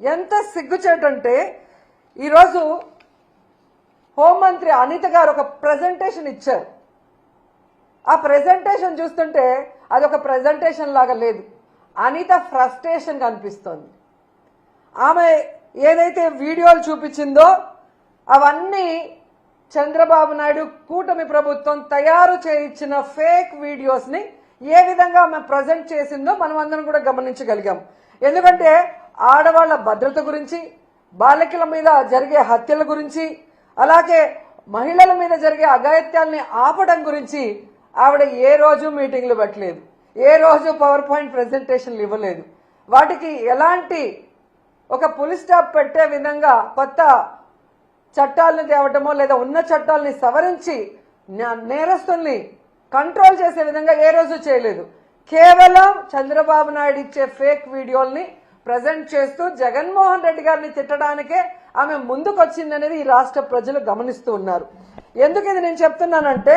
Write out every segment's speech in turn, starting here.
ఎంత సిగ్గుచేటంటే ఈరోజు హోంమంత్రి అనిత గారు ఒక ప్రజెంటేషన్ ఇచ్చారు. ఆ ప్రజెంటేషన్ చూస్తుంటే అది ఒక ప్రజెంటేషన్ లాగా లేదు. అనిత ఫ్రస్ట్రేషన్ కనిపిస్తోంది ఆమె ఏదైతే వీడియోలు చూపించిందో అవన్నీ చంద్రబాబు నాయుడు కూటమి ప్రభుత్వం తయారు చేయించిన ఫేక్ వీడియోస్ని ఏ విధంగా ఆమె ప్రజెంట్ చేసిందో మనం అందరం కూడా గమనించగలిగాం. ఎందుకంటే ఆడవాళ్ళ భద్రత గురించి బాలికల మీద జరిగే హత్యల గురించి అలాగే మహిళల మీద జరిగే అఘాయిత్యాల్ని ఆపడం గురించి ఆవిడ ఏ రోజు మీటింగ్లు పెట్టలేదు. ఏ రోజు పవర్ పాయింట్ ప్రజెంటేషన్లు ఇవ్వలేదు. వాటికి ఎలాంటి ఒక పులి స్టాప్ పెట్టే విధంగా కొత్త చట్టాలను తేవటమో లేదా ఉన్న చట్టాలని సవరించి నేరస్తుల్ని కంట్రోల్ చేసే విధంగా ఏ రోజు చేయలేదు. కేవలం చంద్రబాబు నాయుడు ఇచ్చే ఫేక్ వీడియోల్ని ప్రజెంట్ చేస్తూ జగన్మోహన్ రెడ్డి గారిని తిట్టడానికే ఆమె ముందుకొచ్చిందనేది ఈ రాష్ట్ర ప్రజలు గమనిస్తూ ఉన్నారు. ఎందుకు ఇది నేను చెప్తున్నానంటే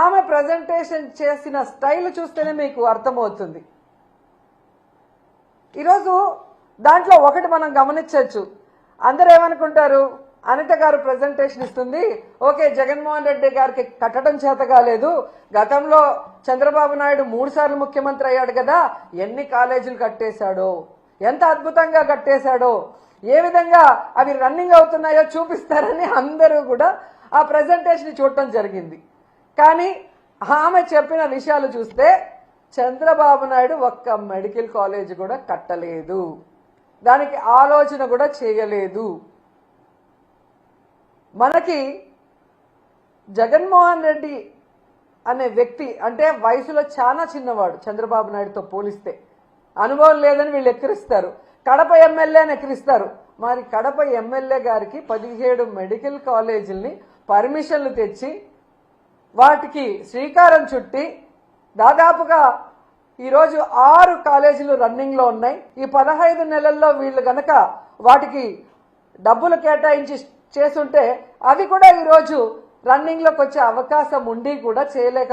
ఆమె ప్రజెంటేషన్ చేసిన స్టైల్ చూస్తేనే మీకు అర్థమవుతుంది. ఈరోజు దాంట్లో ఒకటి మనం గమనించవచ్చు. అందరు ఏమనుకుంటారు? అనిత గారు ప్రజెంటేషన్ ఇస్తుంది. ఓకే జగన్మోహన్ రెడ్డి గారికి కట్టడం చేత కాలేదు. గతంలో చంద్రబాబు నాయుడు మూడు సార్లు ముఖ్యమంత్రి అయ్యాడు కదా ఎన్ని కాలేజీలు కట్టేశాడో. ఎంత అద్భుతంగా కట్టేశాడో ఏ విధంగా అవి రన్నింగ్ అవుతున్నాయో చూపిస్తారని అందరూ కూడా ఆ ప్రజెంటేషన్ చూడటం జరిగింది. కానీ ఆమె చెప్పిన విషయాలు చూస్తే చంద్రబాబు నాయుడు ఒక్క మెడికల్ కాలేజ్ కూడా కట్టలేదు. దానికి ఆలోచన కూడా చేయలేదు. మనకి జగన్మోహన్ రెడ్డి అనే వ్యక్తి అంటే వయసులో చాలా చిన్నవాడు చంద్రబాబు నాయుడుతో పోలిస్తే అనుభవం లేదని వీళ్ళు ఎక్కిరిస్తారు. కడప ఎమ్మెల్యే ఎక్కిరిస్తారు. మరి కడప ఎమ్మెల్యే గారికి పదిహేడు మెడికల్ కాలేజీల్ని పర్మిషన్లు తెచ్చి వాటికి శ్రీకారం చుట్టి దాదాపుగా ఈరోజు ఆరు కాలేజీలు రన్నింగ్లో ఉన్నాయి. ఈ పదహైదు నెలల్లో వీళ్ళు గనక వాటికి డబ్బులు కేటాయించి చేస్తుంటే అవి కూడా ఈరోజు రన్నింగ్లోకి వచ్చే అవకాశం ఉండి కూడా చేయలేక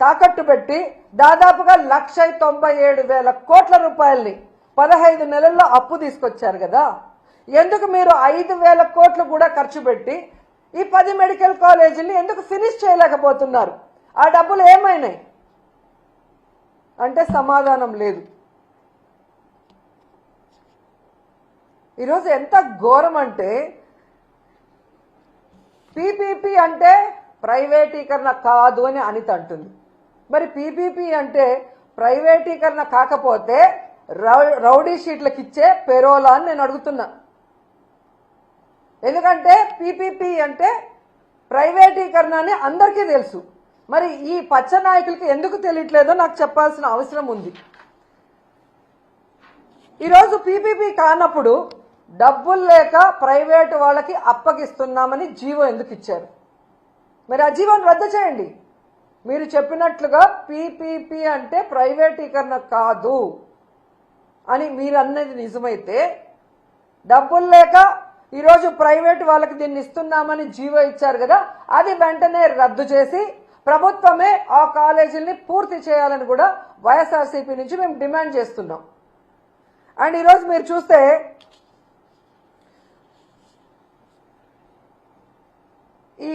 తాకట్టు పెట్టి దాదాపుగా లక్ష తొంభై ఏడు వేల కోట్ల రూపాయల్ని పదహైదు నెలల్లో అప్పు తీసుకొచ్చారు కదా. ఎందుకు మీరు ఐదు వేల కోట్లు కూడా ఖర్చు పెట్టి ఈ పది మెడికల్ కాలేజీని ఎందుకు ఫినిష్ చేయలేకపోతున్నారు? ఆ డబ్బులు ఏమైనాయి? అంటే సమాధానం లేదు. ఈరోజు ఎంత ఘోరం అంటే పీపీపీ అంటే ప్రైవేటీకరణ కాదు అని అనిత అంటుంది. మరి పీపీపీ అంటే ప్రైవేటీకరణ కాకపోతే రౌ- రౌడీ షీట్లకు ఇచ్చే పెరోలా అని నేను అడుగుతున్నా. ఎందుకంటే పీపీపీ అంటే ప్రైవేటీకరణ అని అందరికీ తెలుసు. మరి ఈ పచ్చ నాయకులకి ఎందుకు తెలియట్లేదో నాకు చెప్పాల్సిన అవసరం ఉంది. ఈరోజు పీపీపీ కానప్పుడు డబ్బులు లేక ప్రైవేటు వాళ్ళకి అప్పగిస్తున్నామని జీవో ఎందుకు ఇచ్చారు? మరి ఆ జీవోని రద్దు చేయండి. మీరు చెప్పినట్లుగా పీపీపీ అంటే ప్రైవేటీకరణ కాదు అని మీరు అన్నది నిజమైతే డబ్బులు లేక ఈరోజు ప్రైవేట్ వాళ్ళకి దీన్ని ఇస్తున్నామని జీవో ఇచ్చారు కదా అది వెంటనే రద్దు చేసి ప్రభుత్వమే ఆ కాలేజీల్ని పూర్తి చేయాలని కూడా వైఎస్ఆర్సీపీ నుంచి మేము డిమాండ్ చేస్తున్నాం. అండ్ ఈరోజు మీరు చూస్తే ఈ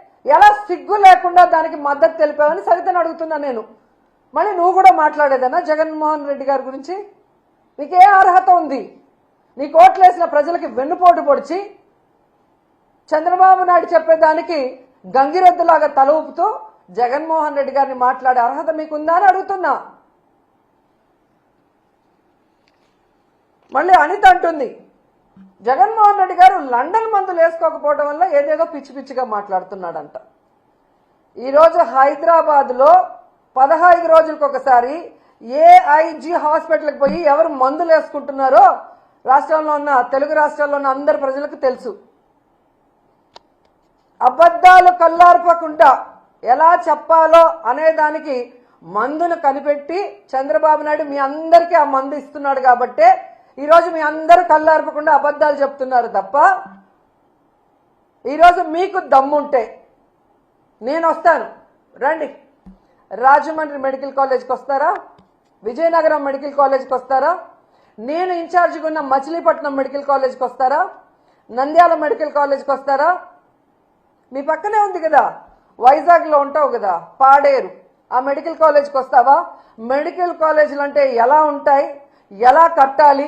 ఎలా సిగ్గు లేకుండా దానికి మద్దతు తెలిపావని సరితను అడుగుతున్నా నేను. మళ్ళీ నువ్వు కూడా మాట్లాడేదన్నా? జగన్మోహన్ రెడ్డి గారి గురించి? నీకే అర్హత ఉంది. నీ కోట్లేసిన ప్రజలకి వెన్నుపోటు పొడిచి చంద్రబాబు నాయుడు చెప్పేదానికి గంగిరెద్దులాగా తల ఊపుతూ జగన్మోహన్ రెడ్డి గారిని మాట్లాడే అర్హత మీకుందా అని అడుగుతున్నా. మళ్ళీ అనిత అంటుంది జగన్మోహన్ రెడ్డి గారు లండన్ మందులు వేసుకోకపోవడం వల్ల ఏదేదో పిచ్చి పిచ్చిగా మాట్లాడుతున్నాడంట. ఈరోజు హైదరాబాద్లో పదహైదు రోజులకు ఒకసారి ఏఐజీ హాస్పిటల్కి పోయి ఎవరు మందులు వేసుకుంటున్నారో రాష్ట్రంలో ఉన్న తెలుగు రాష్ట్రాల్లో ఉన్న అందరి ప్రజలకు తెలుసు. అబద్ధాలు కల్లార్పకుండా ఎలా చెప్పాలో అనేదానికి మందును కనిపెట్టి చంద్రబాబు నాయుడు మీ అందరికీ ఆ మందు ఇస్తున్నాడు కాబట్టే ఈరోజు మీ అందరూ కళ్ళార్పకుండా అబద్ధాలు చెప్తున్నారు తప్ప ఈరోజు మీకు దమ్ముంటే నేను వస్తాను. రండి. రాజమండ్రి మెడికల్ కాలేజ్కి వస్తారా? విజయనగరం మెడికల్ కాలేజ్కి వస్తారా? నేను ఇన్ఛార్జిగా ఉన్న మచిలీపట్నం మెడికల్ కాలేజ్కి వస్తారా? నంద్యాల మెడికల్ కాలేజ్కి వస్తారా? మీ పక్కనే ఉంది కదా. వైజాగ్లో ఉంటావు కదా. పాడేరు. ఆ మెడికల్ కాలేజ్కి వస్తావా? మెడికల్ కాలేజీలు అంటే ఎలా ఉంటాయి? ఎలా కట్టాలి?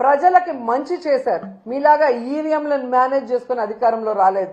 ప్రజలకి మంచి చేశారు. మీలాగా ఈవీఎంలను మేనేజ్ చేసుకుని అధికారంలో రాలేదు.